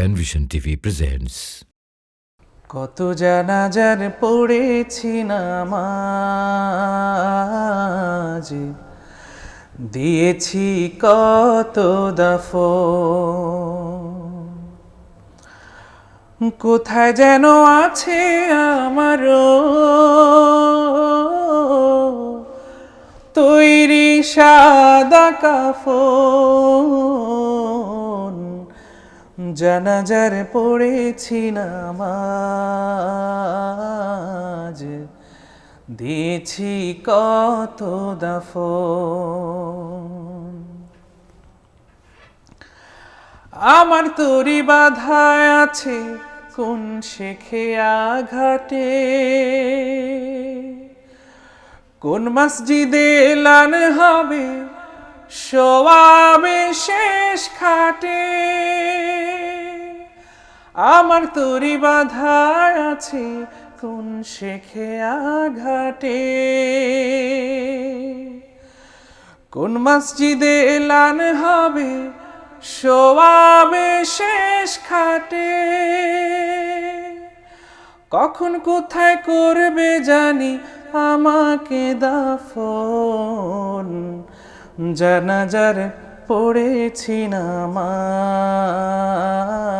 Penvision TV presents কত জানাজার পড়েছি নামাজ দিয়েছি কত দফ কোথায় যেন আছে আমারও তৈরি সাদা কাফন। জানাজার পড়েছি নামাজ। দিয়েছি কত দাফন। আমার তরি বাধায় আছে কোন শেখে আঘাটে। কোন মসজিদে লান হবে সোয়াবে শেষ আমার তরি বাধায় আছে, কোন শেখে আঘাটে কোন মসজিদে এলান হবে, সোয়াবে শেষ খাটে? কখন কোথায় করবে জানি, আমাকে দাফন। জানাজার পড়েছি নামাজ।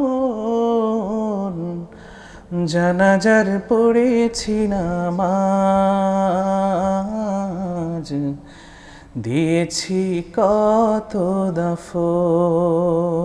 জানাজার পড়েছি নামাজ। দিয়েছি কত দফন।